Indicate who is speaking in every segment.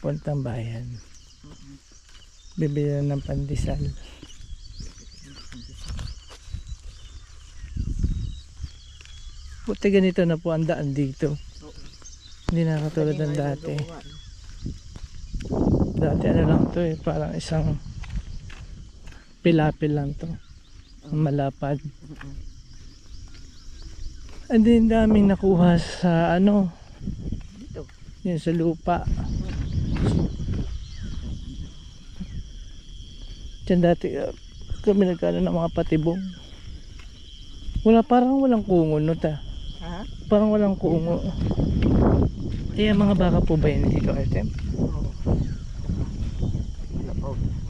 Speaker 1: Puntang bayan. Bibili ng pandesal. Buti ganito na po ang daan dito. Hindi na katulad ng dati. Dati ano lang to eh, parang isang pilapil lang to. Malapad. And then daming nakuha sa ano. Yun sa lupa. Diyan dati uh, kami nagkano ng mga patibong. Wala parang walang kungo no ta.
Speaker 2: Ha?
Speaker 1: Parang walang kungo. Kaya mga baka po ba yun dito item?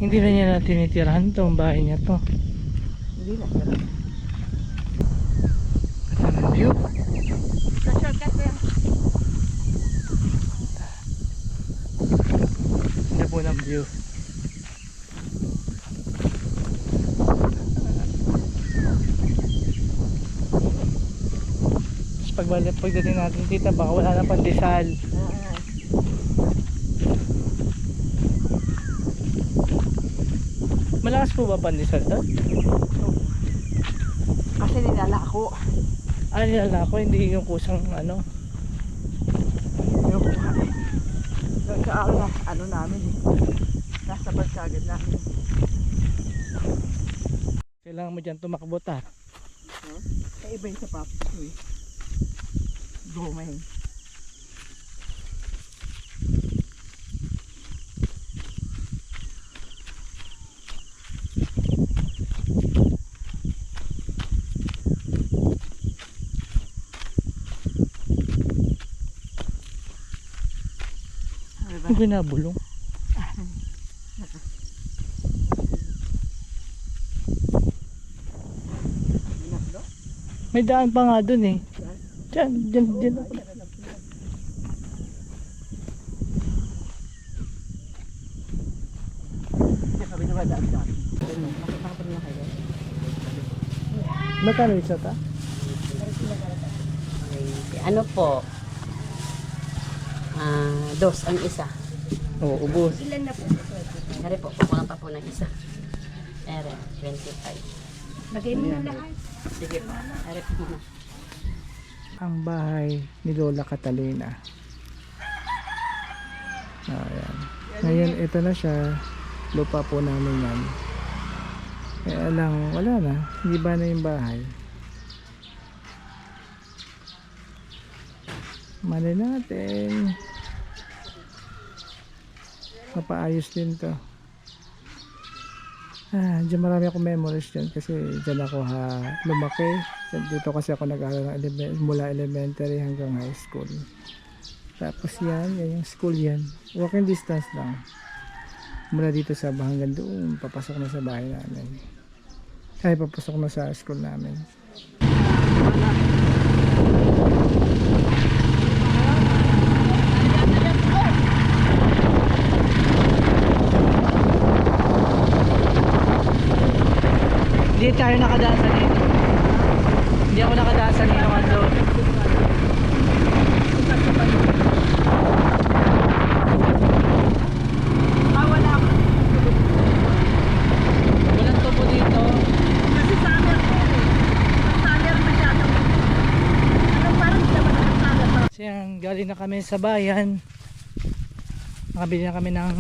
Speaker 1: Hindi na niya na tinitirahan tong bahay niya to.
Speaker 2: Hindi na. sarap.
Speaker 1: Ganda ng view.
Speaker 2: Sa shortcut ko yan.
Speaker 1: Po ng view. Tapos pagbalik pagdating natin dito baka wala na pandesal. Malakas po ba pandesal to?
Speaker 2: Kasi nilala ko.
Speaker 1: Ah, nilala ko, hindi yung kusang ano.
Speaker 2: Yung Doon sa ano, ano namin eh. Nasa balsagad namin.
Speaker 1: Kailangan mo dyan tumakbo ta.
Speaker 2: Huh? Eh, iba yung sa papis ko eh. Gomay.
Speaker 1: Yung binabulong. May daan pa nga dun eh. Diyan, diyan, diyan. Magkano isa ta?
Speaker 3: Ano po? Ah, dos ang isa.
Speaker 1: Oo, ubos.
Speaker 3: Ilan na po? Dari po, kukulang pa po ng isa. Ere, 25.
Speaker 2: Lagay mo na lahat.
Speaker 3: Sige po. Ere po muna.
Speaker 1: Ang bahay ni Lola Catalina. Ayan. Ngayon, ito na siya. Lupa po namin yan. Kaya lang, wala na. Hindi ba na yung bahay? Mali natin. Mapaayos din to. Ah, dyan marami akong memories dyan kasi dyan ako ha, lumaki. Dito kasi ako nag-aaral ng eleme- mula elementary hanggang high school. Tapos yan, yan yung school yan. Walking distance lang. Mula dito sa hanggang doon, papasok na sa bahay namin. Ay, papasok na sa school namin. Hindi tayo nakadaan sa dito. Hindi ako nakadaan sa dito ano.
Speaker 2: Ah, wala ako.
Speaker 1: Walang tubo dito.
Speaker 2: Kasi summer ko eh. Ang summer masyado. Ano parang hindi naman ang summer.
Speaker 1: Kasi yan, galing na kami sa bayan. Nakabili na kami ng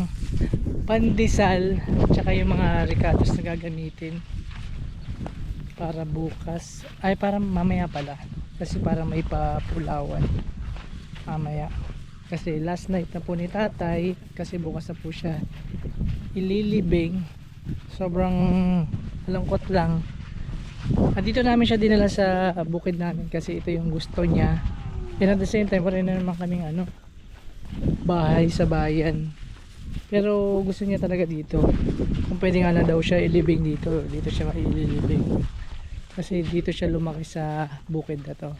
Speaker 1: pandesal tsaka yung mga ricados na gagamitin para bukas. Ay para mamaya pala. Kasi para may papulawan. Mamaya. Kasi last night na po ni tatay kasi bukas na po siya ililibing. Sobrang lungkot lang. At dito namin siya dinala sa bukid namin kasi ito yung gusto niya. And at the same time wala na naman kaming ano bahay sa bayan. Pero gusto niya talaga dito. Kung pwede nga na daw siya ilibing dito. Dito siya maililibing kasi dito siya lumaki sa bukid na to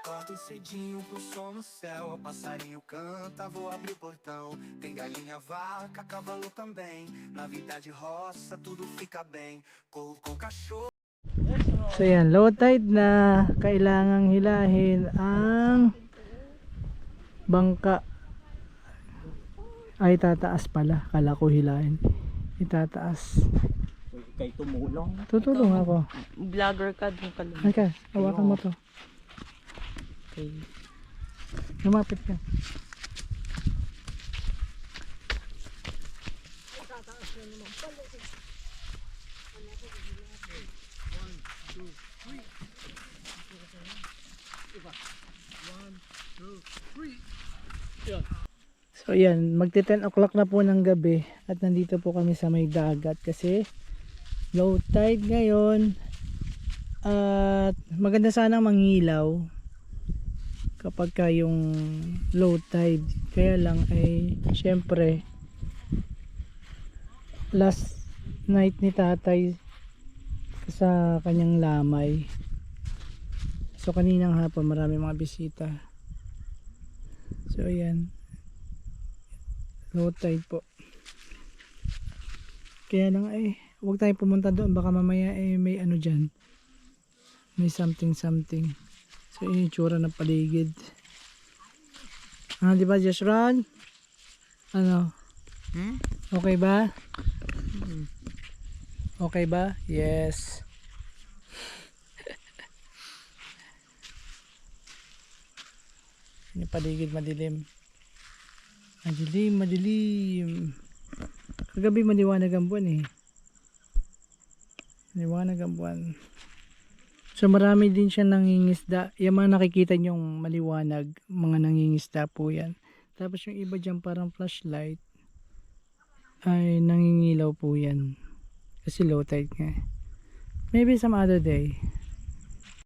Speaker 4: Acordo cedinho pro som no céu, passarinho canta, vou abrir o portão. Tem galinha, vaca, cavalo também. Na vida de roça tudo fica bem. Corro com cachorro.
Speaker 1: So yan, low tide na kailangang hilahin ang bangka. Ay, tataas pala. Kala ko hilahin. Itataas.
Speaker 5: Kay tumulong.
Speaker 1: Tutulong ako.
Speaker 5: Vlogger ka dun ka lang.
Speaker 1: Halika, hawakan mo to.
Speaker 5: Okay.
Speaker 1: Lumapit ka. So yan, magti 10 o'clock na po ng gabi at nandito po kami sa may dagat kasi low tide ngayon at maganda sanang mangilaw kapag ka yung low tide. Kaya lang ay syempre last night ni tatay sa kanyang lamay. So kaninang hapon marami mga bisita so ayan low tide po kaya lang ay huwag tayong pumunta doon baka mamaya eh may ano dyan may something something So yun yung tsura ng paligid. Ah, di ba Just Ron? Ano?
Speaker 5: Hmm?
Speaker 1: Okay ba? Okay ba? Yes. Yung paligid madilim. Madilim, madilim. Kagabi maliwanag ang buwan eh. Maliwanag ang buwan. So marami din siya nangingisda. Yung mga nakikita nyong maliwanag, mga nangingisda po yan. Tapos yung iba dyan parang flashlight ay nangingilaw po yan. Kasi low tide nga. Maybe some other day.